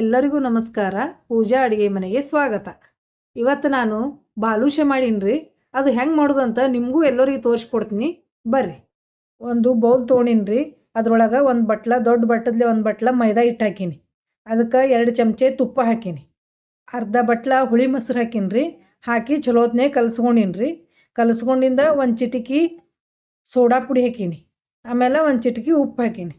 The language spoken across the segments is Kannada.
ಎಲ್ಲರಿಗೂ ನಮಸ್ಕಾರ. ಪೂಜಾ ಅಡುಗೆ ಮನೆಗೆ ಸ್ವಾಗತ. ಇವತ್ತು ನಾನು ಬಾಲುಷೆ ಮಾಡೀನಿ ಅದು ಹೆಂಗೆ ಮಾಡೋದು ಅಂತ ನಿಮಗೂ ಎಲ್ಲರಿಗೂ ತೋರಿಸ್ಕೊಡ್ತೀನಿ. ಬರ್ರಿ. ಒಂದು ಬೌಲ್ ತೊಗೊಂಡಿನಿ ಅದರೊಳಗೆ ಒಂದು ಬಟ್ಲ, ದೊಡ್ಡ ಬಟ್ಟದ್ಲೆ ಒಂದು ಬಟ್ಲ ಮೈದಾ ಹಿಟ್ಟು ಹಾಕೀನಿ. ಅದಕ್ಕೆ ಎರಡು ಚಮಚೆ ತುಪ್ಪ ಹಾಕೀನಿ. ಅರ್ಧ ಬಟ್ಲ ಹುಳಿ ಮೊಸರು ಹಾಕೀನಿ ಹಾಕಿ ಚಲೋತ್ನೇ ಕಲಸ್ಕೊಂಡಿನ್ರಿ. ಕಲಸ್ಕೊಂಡಿಂದ ಕಲ್ಸ್ಕೊಂಡಿಂದ ಒಂದು ಚಿಟಿಕಿ ಸೋಡಾ ಪುಡಿ ಹಾಕೀನಿ. ಆಮೇಲೆ ಒಂದು ಚಿಟಿಕಿ ಉಪ್ಪು ಹಾಕೀನಿ.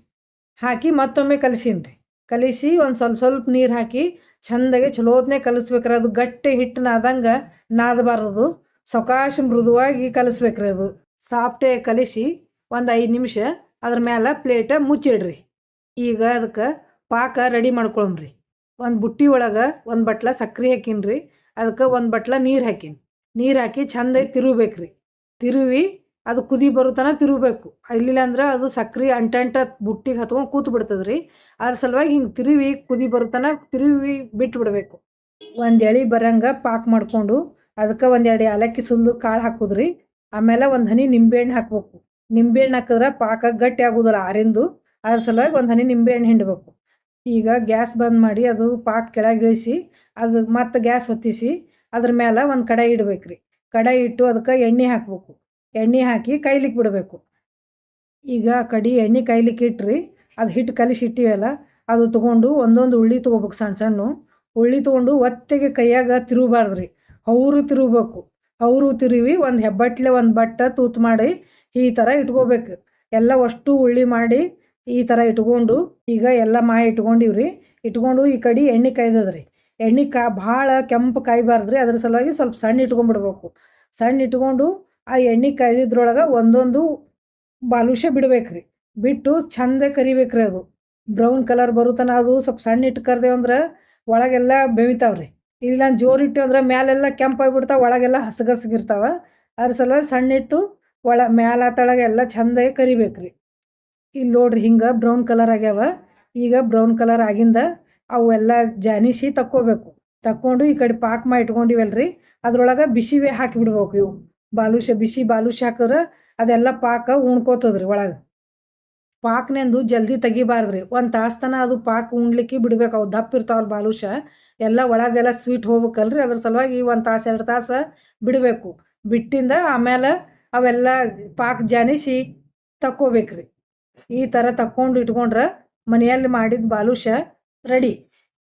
ಹಾಕಿ ಮತ್ತೊಮ್ಮೆ ಕಲಸೀನಿ ರೀ ಕಲಿಸಿ ಒಂದು ಸ್ವಲ್ಪ ಸ್ವಲ್ಪ ನೀರು ಹಾಕಿ ಚಂದಾಗೆ ಚಲೋತ್ನೇ ಕಲಿಸ್ಬೇಕ್ರಿ ಅದು ಗಟ್ಟಿ ಹಿಟ್ಟು ನಾದಂಗೆ ನಾದಬಾರ್ದು. ಸಾವಕಾಶ ಮೃದುವಾಗಿ ಕಲಿಸ್ಬೇಕ್ರಿ ಅದು. ಸಾಫ್ಟೇ ಕಲಿಸಿ ಒಂದು ಐದು ನಿಮಿಷ ಅದ್ರ ಮ್ಯಾಲೆ ಪ್ಲೇಟ ಮುಚ್ಚಿಡ್ರಿ. ಈಗ ಅದಕ್ಕೆ ಪಾಕ ರೆಡಿ ಮಾಡ್ಕೊಳಮ್ರಿ ಒಂದು ಬುಟ್ಟಿ ಒಳಗೆ ಒಂದು ಬಟ್ಲ ಸಕ್ರೆ ಹಾಕೀನಿ ರೀ ಅದಕ್ಕೆ ಒಂದು ಬಟ್ಲ ನೀರು ಹಾಕೀನಿ. ನೀರು ಹಾಕಿ ಚಂದಾಗಿ ತಿರುವಬೇಕ್ರಿ ತಿರುವಿ ಅದು ಕುದಿ ಬರೋ ತನಕ ತಿರುಗಬೇಕು. ಇಲ್ಲಿಲ್ಲ ಅಂದ್ರೆ ಅದು ಸಕ್ರೆ ಅಂಟಂಟ ಬುಟ್ಟಿಗೆ ಹತ್ಕೊಂಡು ಕೂತು ಬಿಡ್ತದ್ರಿ ರೀ ಅದ್ರ ಸಲುವಾಗಿ ಹಿಂಗೆ ತಿರುವಿ ಕುದಿ ಬರೋ ತನಕ ತಿರುವಿ ಬಿಟ್ಟು ಬಿಡಬೇಕು ಒಂದು ಎಳೆ ಬರಂಗ ಪಾಕ್ ಮಾಡಿಕೊಂಡು ಅದಕ್ಕೆ ಒಂದ್ ಎರಡು ಏಲಕ್ಕಿ ಸುಲ್ದು ಕಾಳು ಹಾಕುದ್ರಿ. ಆಮೇಲೆ ಒಂದು ಹನಿ ನಿಂಬೆಹಣ್ಣು ಹಾಕ್ಬೇಕು. ನಿಂಬೆಹಣ್ಣು ಹಾಕಿದ್ರೆ ಪಾಕ ಗಟ್ಟಿ ಆಗೋದಿಲ್ಲ ಆರಿಂದು. ಅದ್ರ ಸಲುವಾಗಿ ಒಂದು ಹನಿ ನಿಂಬೆಹಣ್ಣು ಹಿಂಡಬೇಕು. ಈಗ ಗ್ಯಾಸ್ ಬಂದ್ ಮಾಡಿ ಅದು ಪಾಕ್ ಕೆಳಗೆ ಇಳಿಸಿ ಅದು ಮತ್ತೆ ಗ್ಯಾಸ್ ಹೊತ್ತಿಸಿ ಅದ್ರ ಮೇಲೆ ಒಂದು ಕಡಾಯಿ ಇಡ್ಬೇಕ್ರಿ. ಕಡಾಯಿ ಇಟ್ಟು ಅದಕ್ಕೆ ಎಣ್ಣೆ ಹಾಕ್ಬೇಕು. ಎಣ್ಣೆ ಹಾಕಿ ಕೈಲಿಕ್ಕೆ ಬಿಡಬೇಕು. ಈಗ ಕಡಿ ಎಣ್ಣೆ ಕೈಲಿಕ್ಕೆ ಇಟ್ರಿ, ಅದು ಹಿಟ್ಟು ಕಲಿಸಿ ಇಟ್ಟಿವಲ್ಲ, ಅದು ತೊಗೊಂಡು ಒಂದೊಂದು ಉಳ್ಳಿ ತೊಗೋಬೇಕು ಸಣ್ಣ ಸಣ್ಣ. ಉಳ್ಳಿ ತೊಗೊಂಡು ಒತ್ತಿಗೆ ಕೈಯಾಗ ತಿರುಗಬಾರ್ದು ರೀ ಅವರು ತಿರುಗಬೇಕು. ಅವರು ತಿರುವಿ ಒಂದು ಹೆಬ್ಬಟ್ಲೆ, ಒಂದು ಬಟ್ಟ ತೂತು ಮಾಡಿ ಈ ಥರ ಇಟ್ಕೋಬೇಕು. ಎಲ್ಲ ಅಷ್ಟು ಉಳ್ಳಿ ಮಾಡಿ ಈ ಥರ ಇಟ್ಕೊಂಡು ಈಗ ಎಲ್ಲ ಮಾಡಿ ಇಟ್ಕೊಂಡಿವ್ರಿ. ಇಟ್ಕೊಂಡು ಈ ಕಡೆ ಎಣ್ಣೆ ಕಾಯ್ದದ್ರಿ. ಎಣ್ಣೆ ಕಾ ಭಾಳ ಕೆಂಪು ಕಾಯ್ಬಾರ್ದ್ರಿ. ಅದ್ರ ಸಲುವಾಗಿ ಸ್ವಲ್ಪ ಸಣ್ಣ ಇಟ್ಕೊಂಡ್ಬಿಡ್ಬೇಕು ಸಣ್ಣ ಇಟ್ಕೊಂಡು ಆ ಎಣ್ಣೆ ಕಾಯ್ದಿದ್ರೊಳಗೆ ಒಂದೊಂದು ಬಾಲುಷೆ ಬಿಡ್ಬೇಕ್ರಿ. ಬಿಟ್ಟು ಚಂದ ಕರಿಬೇಕ್ರಿ ಅದು. ಬ್ರೌನ್ ಕಲರ್ ಬರುತ್ತನ ಅದು, ಸ್ವಲ್ಪ ಸಣ್ಣ ಇಟ್ಟು ಕರ್ದೇವು ಅಂದ್ರೆ ಒಳಗೆಲ್ಲ ಬೆವಿತಾವ್ರಿ. ಇಲ್ಲ ಜೋರು ಇಟ್ಟು ಅಂದ್ರೆ ಮ್ಯಾಲೆಲ್ಲ ಕೆಂಪಾಗ್ಬಿಡ್ತಾವೆ ಒಳಗೆಲ್ಲ ಹಸಗಸಗಿರ್ತಾವೆ. ಅದ್ರ ಸಲುವಾಗಿ ಸಣ್ಣ ಇಟ್ಟು ಒಳ ಮ್ಯಾಲ ತಳಗೆ ಎಲ್ಲ ಚಂದಾಗಿ ಕರಿಬೇಕ್ರಿ. ಇಲ್ಲಿ ನೋಡ್ರಿ ಹಿಂಗೆ ಬ್ರೌನ್ ಕಲರ್ ಆಗ್ಯಾವ. ಈಗ ಬ್ರೌನ್ ಕಲರ್ ಆಗಿಂದ ಅವೆಲ್ಲ ಜಾನಿಸಿ ತಕ್ಕೋಬೇಕು. ತಕ್ಕೊಂಡು ಈ ಕಡೆ ಪಾಕ ಮಾಡಿ ಇಟ್ಕೊಂಡಿವಲ್ರಿ. ಅದರೊಳಗೆ ಬಿಸಿವೆ ಹಾಕಿ ಬಿಡ್ಬೇಕು ಇವು. ಬಾಲುಷ, ಬಿಸಿ ಬಾಲುಷ ಹಾಕಿದ್ರೆ ಅದೆಲ್ಲ ಪಾಕ ಉಣ್ಕೋತದ್ರಿ ಒಳಗೆ. ಪಾಕ್ನೆಂದು ಜಲ್ದಿ ತೆಗಿಬಾರ್ದ್ರಿ. ಒಂದು ತಾಸು ತನ ಅದು ಪಾಕ ಉಣ್ಲಿಕ್ಕೆ ಬಿಡ್ಬೇಕು. ಅವು ದಪ್ಪ ಇರ್ತಾವಲ್ಲ ಬಾಲುಷ. ಎಲ್ಲ ಒಳಗೆಲ್ಲ ಸ್ವೀಟ್ ಹೋಗ್ಬೇಕಲ್ರಿ. ಅದ್ರ ಸಲುವಾಗಿ ಒಂದು ತಾಸು, ಎರಡು ತಾಸು ಬಿಡಬೇಕು. ಬಿಟ್ಟಿಂದ ಆಮೇಲೆ ಅವೆಲ್ಲ ಪಾಕ ಜಾನಿಸಿ ತಕ್ಕೋಬೇಕ್ರಿ. ಈ ಥರ ತಕ್ಕೊಂಡು ಇಟ್ಕೊಂಡ್ರೆ ಮನೆಯಲ್ಲಿ ಮಾಡಿದ ಬಾಲುಷ ರೆಡಿ.